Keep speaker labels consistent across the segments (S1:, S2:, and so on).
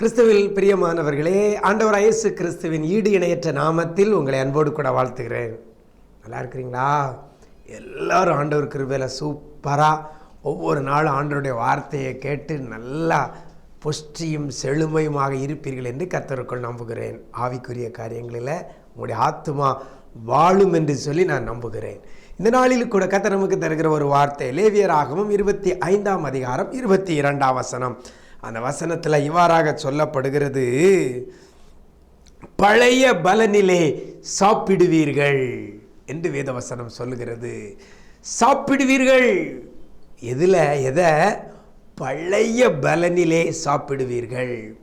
S1: கிறிஸ்துவில் பிரியமானவர்களே ஆண்டவர் இயேசு கிறிஸ்துவின் ஈடு இணையற்ற நாமத்தில் உங்களை அன்போடு கூட வாழ்த்துகிறேன். நல்லா இருக்கிறீங்களா? எல்லாரும் ஆண்டவர் கிருபையில் சூப்பராக ஒவ்வொரு நாளும் ஆண்டவருடைய வார்த்தையை கேட்டு நல்லா புஷ்டியும் செழுமையுமாக இருப்பீர்கள் என்று கர்த்தருக்குள் நம்புகிறேன். ஆவிக்குரிய காரியங்களில் உங்களுடைய ஆத்துமா வாழும் என்று சொல்லி நான் நம்புகிறேன். இந்த நாளில் கூட கர்த்தர் நமக்கு தருகிற ஒரு வார்த்தை லேவியராகவும் இருபத்தி ஐந்தாம் அதிகாரம் இருபத்தி இரண்டாம் வசனம். அந்த வசனத்தில் இவ்வாறாக சொல்லப்படுகிறது. பழைய பலனிலே சாப்பிடுவீர்கள் என்று வேதவசனம் சொல்லுகிறது. சாப்பிடுவீர்கள். எதில்? எதை? பழைய பலனிலே சாப்பிடுவீர்கள்.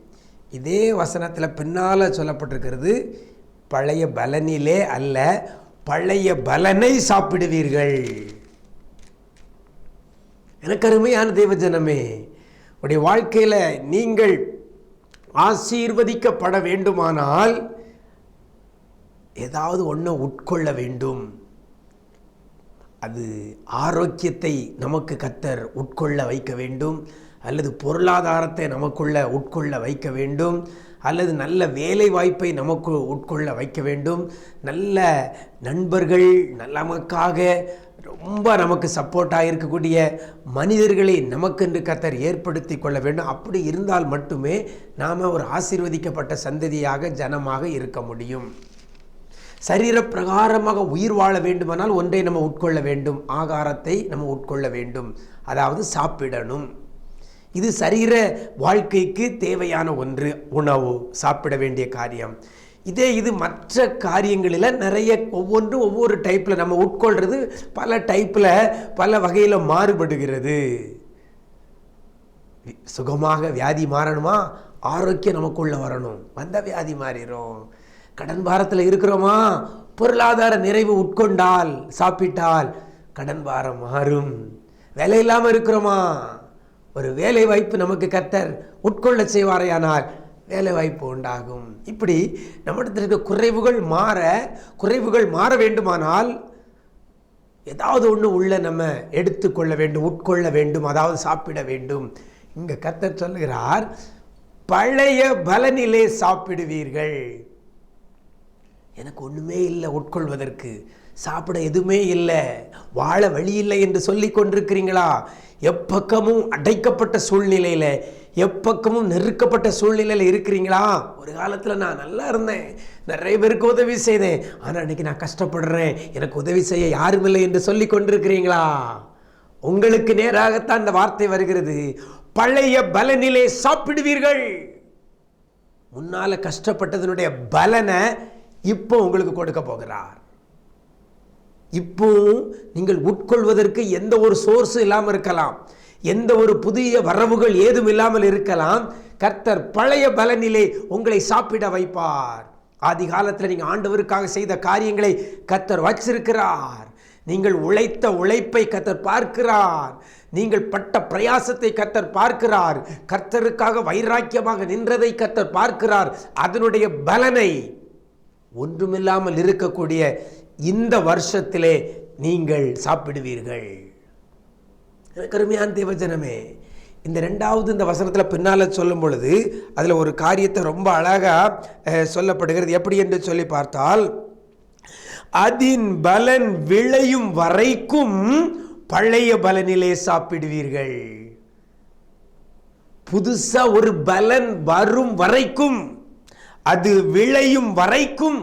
S1: இதே வசனத்தில் பின்னால் சொல்லப்பட்டிருக்கிறது. பழைய பலனிலே அல்ல பழைய பலனை சாப்பிடுவீர்கள். எனக்கு அருமையான தேவஜனமே உடைய வாழ்க்கையில் நீங்கள் ஆசீர்வதிக்கப்பட வேண்டுமானால் ஏதாவது ஒன்றை உட்கொள்ள வேண்டும். அது ஆரோக்கியத்தை நமக்கு கத்தர் உட்கொள்ள வைக்க வேண்டும். அல்லது பொருளாதாரத்தை நமக்குள்ள உட்கொள்ள வைக்க வேண்டும். அல்லது நல்ல வேலை வாய்ப்பை நமக்கு உட்கொள்ள வைக்க வேண்டும். நல்ல நண்பர்கள் நமக்காக ரொம்ப நமக்கு சப்போர்ட்டாக இருக்கக்கூடிய மனிதர்களை நமக்கென்று கத்தர் ஏற்படுத்தி கொள்ள வேண்டும். அப்படி இருந்தால் மட்டுமே நாம் ஒரு ஆசீர்வதிக்கப்பட்ட சந்ததியாக ஜனமாக இருக்க முடியும். சரீர பிரகாரமாக உயிர் வாழ வேண்டுமானால் ஒன்றை நம்ம உட்கொள்ள வேண்டும். ஆகாரத்தை நம்ம உட்கொள்ள வேண்டும். அதாவது சாப்பிடணும். இது சரீர வாழ்க்கைக்கு தேவையான ஒன்று. உணவு சாப்பிட வேண்டிய காரியம். இதே இது மற்ற காரியங்களில் நிறைய ஒவ்வொன்றும் ஒவ்வொரு டைப்பில் நம்ம உட்கொள்கிறது பல டைப்பில் பல வகையில் மாறுபடுகிறது. சுகமாக வியாதி மாறணுமா? ஆரோக்கியம் நமக்குள்ளே வரணும். வந்த வியாதி மாறிடும் கடன் பாரத்தில் இருக்கிறோமா? பொருளாதார நிறைவு உட்கொண்டால் சாப்பிட்டால் கடன் பாரம் மாறும். வேலை இல்லாமல் இருக்கிறோமா? ஒரு வேலை வாய்ப்பு நமக்கு கத்தர் உட்கொள்ள செய்வாரையானால் வேலைவாய்ப்பு உண்டாகும். இப்படி நம்மிடத்தில் இருக்க குறைவுகள் மாற குறைவுகள் மாற வேண்டுமானால் ஏதாவது ஒன்று உள்ள நம்ம எடுத்துக்கொள்ள வேண்டும் உட்கொள்ள வேண்டும் அதாவது சாப்பிட வேண்டும். இங்கே கத்தர் சொல்லுகிறார் பழைய பலனிலே சாப்பிடுவீர்கள். எனக்கு ஒன்றுமே இல்லை உட்கொள்வதற்கு. சாப்பிட எதுவுமே இல்லை. வாழ வழி இல்லை என்று சொல்லி கொண்டிருக்கிறீங்களா? எப்பக்கமும் அடைக்கப்பட்ட சூழ்நிலையில் எப்பக்கமும் நெருக்கப்பட்ட சூழ்நிலையில் இருக்கிறீங்களா? ஒரு காலத்தில் நான் நல்லா இருந்தேன். நிறைய பேருக்கு உதவி செய்தேன். ஆனால் இன்றைக்கி நான் கஷ்டப்படுறேன். எனக்கு உதவி செய்ய யாரும் இல்லை என்று சொல்லி கொண்டிருக்கிறீங்களா? உங்களுக்கு நேராகத்தான் இந்த வார்த்தை வருகிறது. பழைய பலனிலே சாப்பிடுவீர்கள். முன்னால் கஷ்டப்பட்டதனுடைய பலனை இப்போ உங்களுக்கு கொடுக்க போகிறார். இப்போ நீங்கள் உட்கொள்வதற்கு எந்த ஒரு சோர்ஸும் இல்லாமல் இருக்கலாம். எந்த ஒரு புதிய வரவுகள் ஏதும் இல்லாமல் இருக்கலாம். கர்த்தர் பழைய பலனிலே உங்களை சாப்பிட வைப்பார். ஆதி காலத்தில் நீங்கள் ஆண்டவருக்காக செய்த காரியங்களை கர்த்தர் வச்சிருக்கிறார். நீங்கள் உழைத்த உழைப்பை கர்த்தர் பார்க்கிறார். நீங்கள் பட்ட பிரயாசத்தை கர்த்தர் பார்க்கிறார். கர்த்தருக்காக வைராக்கியமாக நின்றதை கர்த்தர் பார்க்கிறார். அதனுடைய பலனை ஒன்றுமில்லாமல் இருக்கக்கூடிய இந்த வருஷத்திலே நீங்கள் சாப்பிடுவீர்கள். கருமையான தேவஜனமே இந்த ரெண்டாவது இந்த வசனத்தில் பின்னால் சொல்லும் பொழுது அதில் ஒரு காரியத்தை ரொம்ப அழகாக சொல்லப்படுகிறது. எப்படி என்று சொல்லி பார்த்தால் அதின் பலன் விளையும் வரைக்கும் பழைய பலனிலே சாப்பிடுவீர்கள். புதுசாக ஒரு பலன் வரும் வரைக்கும் அது விளையும் வரைக்கும்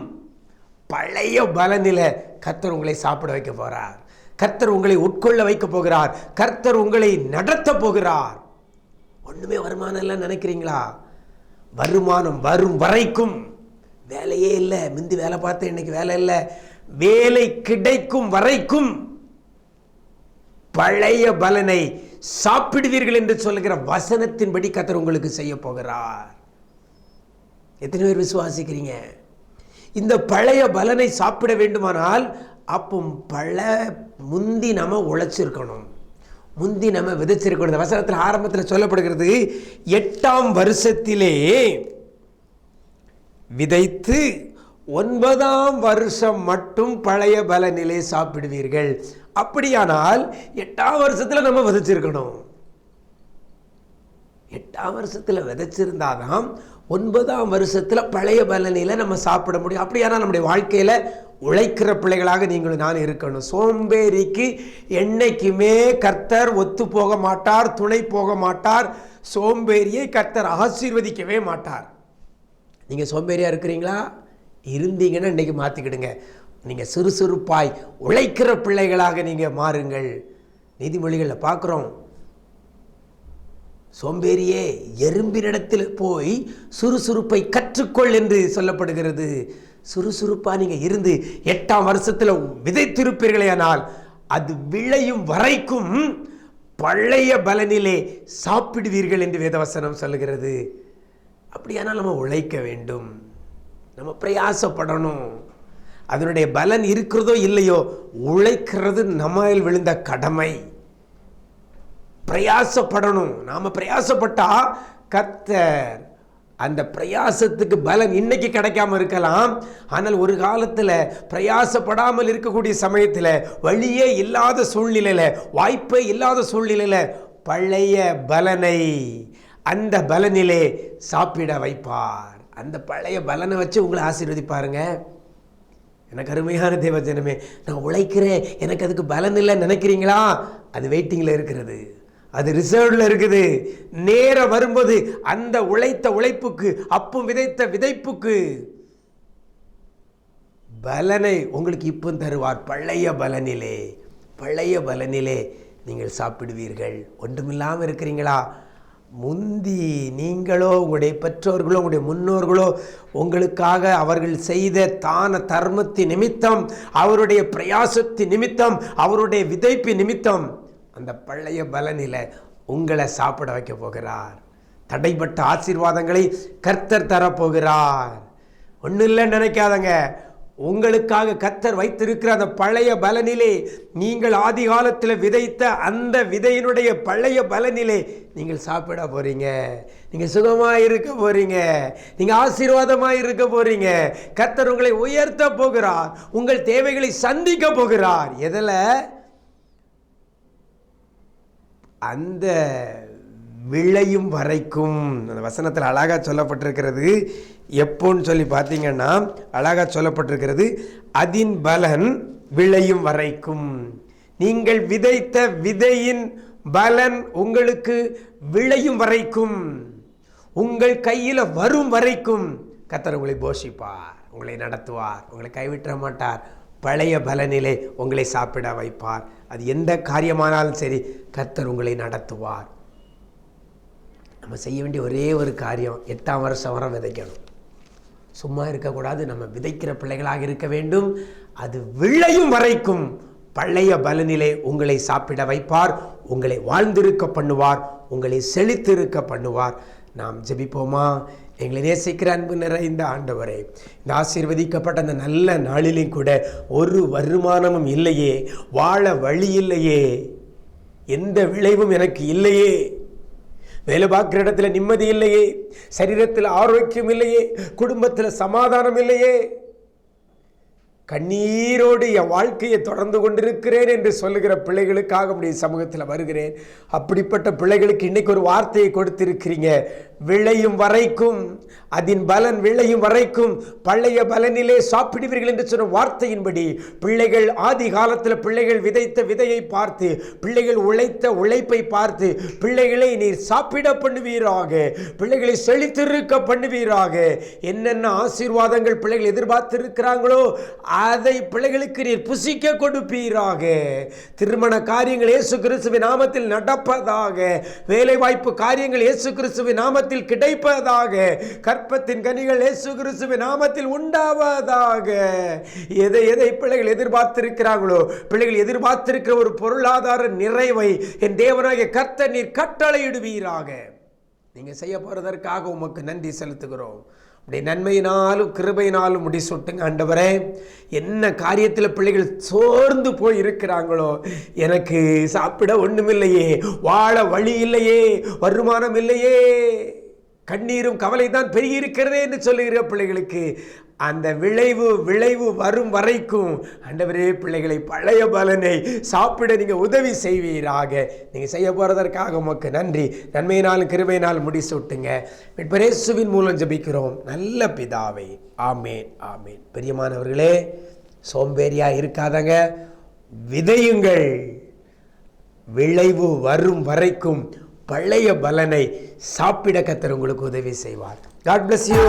S1: பழைய பலனில் கர்த்தர் உங்களை சாப்பிட வைக்க போகிறார் கர்த்தர் உங்களை உட்கொள்ள வைக்க போகிறார். கர்த்தர் உங்களை நடத்த போகிறார். ஒன்றுமே வருமானம் இல்லை நினைக்கிறீங்களா? வருமானம் வரும் வரைக்கும் வேலையே இல்லை. முந்தி வேலை பார்த்தேன் இன்னைக்கு வேலை இல்லை. வேலை கிடைக்கும் வரைக்கும் பழைய பலனை சாப்பிடுவீர்கள் என்று சொல்லுகிற வசனத்தின்படி கத்தர் உங்களுக்கு செய்ய போகிறார். எத்தனை பேர் விசுவாசிக்கிறீங்க? இந்த பழைய பலனை சாப்பிட வேண்டுமானால் அப்போ பல முந்தி நம்ம உழைச்சிருக்கணும். முந்தி நம்ம விதைச்சிருக்கணும். இந்த வசனத்தில் ஆரம்பத்தில் சொல்லப்படுகிறது எட்டாம் வருஷத்திலே விதைத்து ஒன்பதாம் வருஷம் மட்டும் பழைய பலனிலே சாப்பிடுவீர்கள். அப்படியானால் எட்டாம் வருஷத்தில் நம்ம விதைச்சிருக்கணும். எட்டாம் வருஷத்தில் விதைச்சிருந்தாதான் ஒன்பதாம் வருஷத்தில் பழைய பலனியில் நம்ம சாப்பிட முடியும். அப்படியானா நம்முடைய வாழ்க்கையில் உழைக்கிற பிள்ளைகளாக நீங்களும் நான் இருக்கணும். சோம்பேறிக்கு என்னைக்குமே கர்த்தர் ஒத்து போக மாட்டார் துணை போக மாட்டார் சோம்பேறியை கர்த்தர் ஆசீர்வதிக்கவே மாட்டார். நீங்கள் சோம்பேறியாக இருக்கிறீங்களா? இருந்தீங்கன்னா இன்றைக்கி மாற்றிக்கிடுங்க நீங்கள் சுறுசுறுப்பாய் உழைக்கிற பிள்ளைகளாக நீங்கள் மாறுங்கள். நீதிமொழிகளில் பார்க்குறோம் சோம்பேறியே எறும்பினிடத்தில் போய் சுறுசுறுப்பை கற்றுக்கொள் என்று சொல்லப்படுகிறது. சுறுசுறுப்பாக நீங்கள் இருந்து எட்டாம் வருஷத்தில் விதைத்திருப்பீர்களேயானால் அது விளையும் வரைக்கும் பழைய பலனிலே சாப்பிடுவீர்கள் என்று வேதவசனம் சொல்லுகிறது. அப்படியானால் நம்ம உழைக்க வேண்டும். நம்ம பிரயாசப்படணும். அதனுடைய பலன் இருக்கிறதோ இல்லையோ உழைக்கிறது நம்மில் விழுந்த கடமை. பிரயாசப்படணும். நாம் பிரயாசப்பட்டா கத்தர் அந்த பிரயாசத்துக்கு பலன் இன்னைக்கு கிடைக்காம இருக்கலாம். ஆனால் ஒரு காலத்தில் பிரயாசப்படாமல் இருக்கக்கூடிய சமயத்தில் வழியே இல்லாத சூழ்நிலையில் வாய்ப்பே இல்லாத சூழ்நிலையில் பழைய பலனை அந்த பலனிலே சாப்பிட வைப்பார். அந்த பழைய பலனை வச்சு உங்களை ஆசீர்வதிப்பாருங்க. எனக்கு அருமையான தேவஜனமே நான் உழைக்கிறேன். எனக்கு அதுக்கு பலன் இல்லைன்னு நினைக்கிறீங்களா? அது வெயிட்டிங்கில் இருக்கிறது. அது ரிசர்வ்ல இருக்குது. நேரம் வரும்போது அந்த உழைத்த உழைப்புக்கு அப்பும் விதைத்த விதைப்புக்கு பலனை உங்களுக்கு இப்போ தருவார். பழைய பலனிலே பழைய பலனிலே நீங்கள் சாப்பிடுவீர்கள். ஒன்றுமில்லாமல் இருக்கிறீங்களா? முந்தி நீங்களோ உங்களுடைய பெற்றோர்களோ உங்களுடைய முன்னோர்களோ உங்களுக்காக அவர்கள் செய்த தான தர்மத்தின் நிமித்தம் அவருடைய பிரயாசத்தின் நிமித்தம் அவருடைய விதைப்பு நிமித்தம் அந்த பழைய பலனில் உங்களை சாப்பிட வைக்க போகிறார். தடைப்பட்ட ஆசீர்வாதங்களை கர்த்தர் தரப்போகிறார். ஒன்றும் இல்லைன்னு நினைக்காதங்க. உங்களுக்காக கர்த்தர் வைத்திருக்கிற அந்த பழைய பலனிலே நீங்கள் ஆதி காலத்தில் விதைத்த அந்த விதையினுடைய பழைய பலனிலே நீங்கள் சாப்பிட போறீங்க. நீங்கள் சுகமாக இருக்க போறீங்க. நீங்கள் ஆசீர்வாதமாக இருக்க போறீங்க. கர்த்தர் உங்களை உயர்த்த போகிறார். உங்கள் தேவைகளை சந்திக்க போகிறார். எதில்? அந்த விளையும் வரைக்கும் அந்த வசனத்தில் அழகாக சொல்லப்பட்டிருக்கிறது. எப்போன்னு சொல்லி பார்த்தீங்கன்னா அழகாக சொல்லப்பட்டிருக்கிறது அதின் பலன் விளையும் வரைக்கும். நீங்கள் விதைத்த விதையின் பலன் உங்களுக்கு விளையும் வரைக்கும். உங்கள் கையில் வரும் வரைக்கும். கத்தர் உங்களை போஷிப்பார் உங்களை நடத்துவார் உங்களை கைவிட்ட மாட்டார். பழைய பலனிலே உங்களை சாப்பிட வைப்பார். அது எந்த காரியமானாலும் சரி கர்த்தர் உங்களை நடத்துவார். நம்ம செய்ய வேண்டிய ஒரே ஒரு காரியம் எட்டாம் வருஷம் வரை விதைக்கணும். சும்மா இருக்கக்கூடாது நம்ம விதைக்கிற பிள்ளைகளாக இருக்க வேண்டும். அது விளையும் வரைக்கும் பழைய பலனிலே உங்களை சாப்பிட வைப்பார். உங்களை வாழ்ந்திருக்க பண்ணுவார் உங்களை செழித்திருக்க பண்ணுவார். நாம் ஜெபிப்போமா? எங்களை நேசிக்கிற அன்பு நிறைந்த ஆண்டவரே இந்த ஆசீர்வதிக்கப்பட்ட அந்த நல்ல நாளிலும் கூட ஒரு வருமானமும் இல்லையே வாழ வழி இல்லையே எந்த விளைவும் எனக்கு இல்லையே வேலை பார்க்குற இடத்துல நிம்மதி இல்லையே சரீரத்தில் ஆரோக்கியம் இல்லையே குடும்பத்தில் சமாதானம் இல்லையே கண்ணீரோடு என் வாழ்க்கையை தொடர்ந்து கொண்டிருக்கிறேன் என்று சொல்லுகிற பிள்ளைகளுக்காக உடைய சமூகத்தில் வருகிறேன். அப்படிப்பட்ட பிள்ளைகளுக்கு இன்னைக்கு ஒரு வார்த்தையை கொடுத்திருக்கிறீங்க. விளையும் வரைக்கும் அதன் பலன் விளையும் வரைக்கும் பழைய பலனிலே சாப்பிடுவீர்கள் என்று சொன்ன வார்த்தையின்படி பிள்ளைகள் ஆதி காலத்தில் பிள்ளைகள் விதைத்த விதையை பார்த்து பிள்ளைகள் உழைத்த உழைப்பை பார்த்து பிள்ளைகளை நீர் சாப்பிட பண்ணுவீராக பிள்ளைகளை செழித்திருக்க பண்ணுவீராக. என்னென்ன ஆசீர்வாதங்கள் பிள்ளைகள் எதிர்பார்த்திருக்கிறாங்களோ அதை பிள்ளைகளுக்கு நீர் புசிக்க கொடுப்பீராக. திருமண காரியங்கள் இயேசு கிறிஸ்துவின் நாமத்தில் நடப்பதாக வேலைவாய்ப்பு காரியங்கள் இயேசு கிறிஸ்துவின் நாமத்தில் கிடைப்பதாக கற்பத்தின் கனிகள் இயேசு கிறிஸ்துவின் நாமத்தில் உண்டாவதாக. எதை எதை பிள்ளைகள் எதிர்பார்த்திருக்கிறார்களோ பிள்ளைகள் எதிர்பார்த்திருக்கிற ஒரு பொருளாதார நிறைவை என் தேவனாகிய கர்த்த நீர் கட்டளையிடுவீராக. நீங்கள் செய்ய போகிறதற்காக உமக்கு நன்றி செலுத்துகிறோம். அப்படி நன்மையினாலும் கிருபையினாலும் முடிசூட்டுங்க ஆண்டவரே. என்ன காரியத்தில் பிள்ளைகள் சோர்ந்து போய் இருக்கிறாங்களோ எனக்கு சாப்பிட ஒண்ணுமில்லையே வாழ வழி இல்லையே வருமானம் இல்லையே. கண்ணீரும் கவலை தான் பெருகி இருக்கிறதே என்று சொல்லுகிற பிள்ளைகளுக்கு. அந்த விளைவு விளைவு வரும் வரைக்கும் ஆண்டவரே பிள்ளைகளை பழைய பலனை சாப்பிட நீங்கள் உதவி செய்வீராக. நீங்கள் செய்ய போகிறதற்காக உமக்கு நன்றி. நன்மையினாலும் கிருபையினாலும் முடிசூட்டுங்க. மீட்பரேசுவின் மூலம் ஜெபிக்கிறோம். நல்ல பிதாவை. ஆமேன் ஆமேன். பெரியமானவர்களே சோம்பேறியாக இருக்காதங்க. விதையுங்கள். விளைவு வரும் வரைக்கும் பழைய பலனை சாப்பிட கத்தர் உங்களுக்கு உதவி செய்வார். God bless
S2: you